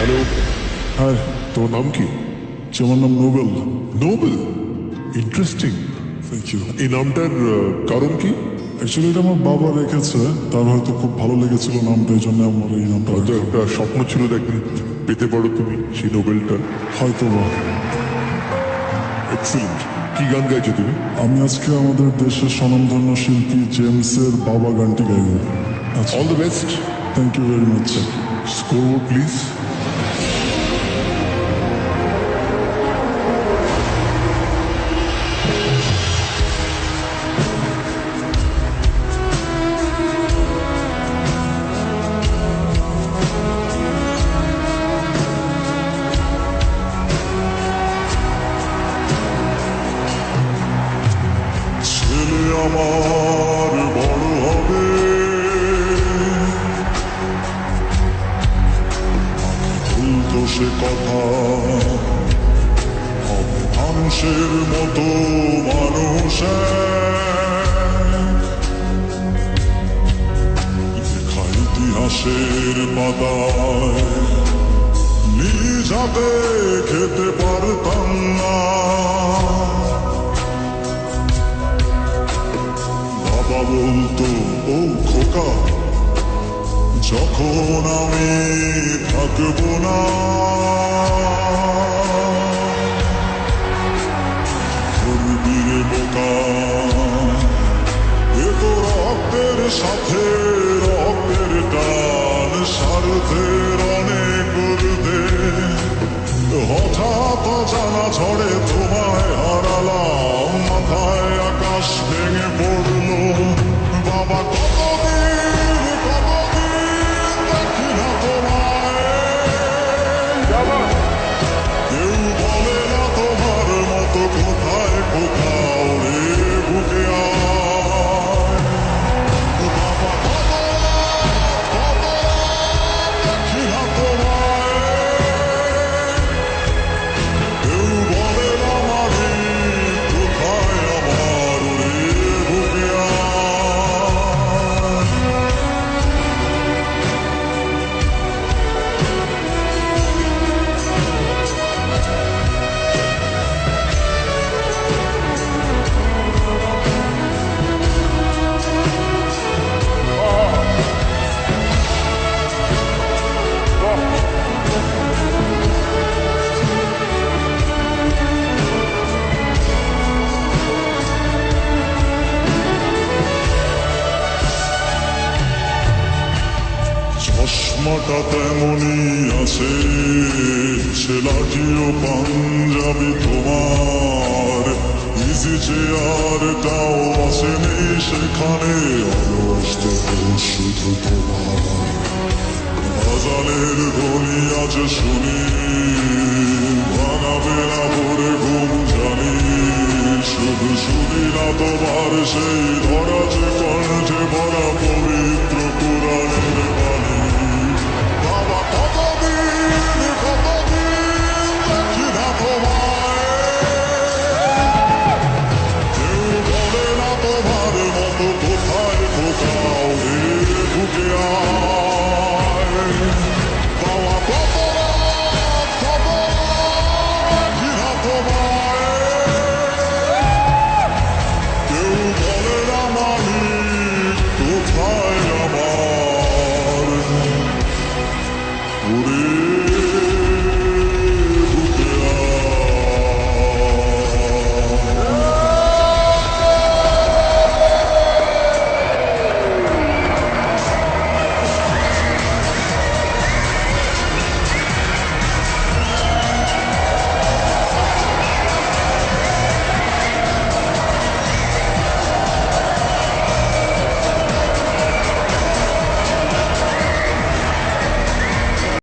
Hello হ্যাঁ তোর নাম কি জি, আমার নাম Nobel Nobel interesting thank you এই নামটার কারণ কি? অ্যাকচুয়ালি এটা আমার বাবা রেখেছে। তার হয়তো খুব ভালো লেগেছিল নামটা এই জন্য আমার এই নামটা হয়তো একটা স্বপ্ন ছিল যে পেতে পারো তুমি সেই নোবেলটা হয়তো বা। এক্সিলেন্ট কি গান গাইছো তুমি? আমি আজকে আমাদের দেশের স্বনামধন্য শিল্পী জেমসের বাবা গানটি গাইব। All the best thank you very much score please সে কথা। মানুষের মতো মানুষ লেখা ইতিহাসের পাতায় নিজ খেতে পারতাম না। বাবা বলতো, ও খোকা যখন আমি থাকব না ধরবি রে বোকা এ তো রক্তের সাথে, রক্তের টান, স্বার্থের অনেক হঠাৎ জানা ছড়ে চশমাটা তেমনই আছে ছেলাটিও পাঞ্জাবি তোমার। ইজি চেয়ারটাও আছে নেই সেখানে, অলস শুধু তোমার। বাজালের ধ্বনি আছে শুনি ভাঙাবে না ভোরে ঘুম জানি। শুধু শুনি না তোমার সেই ধরা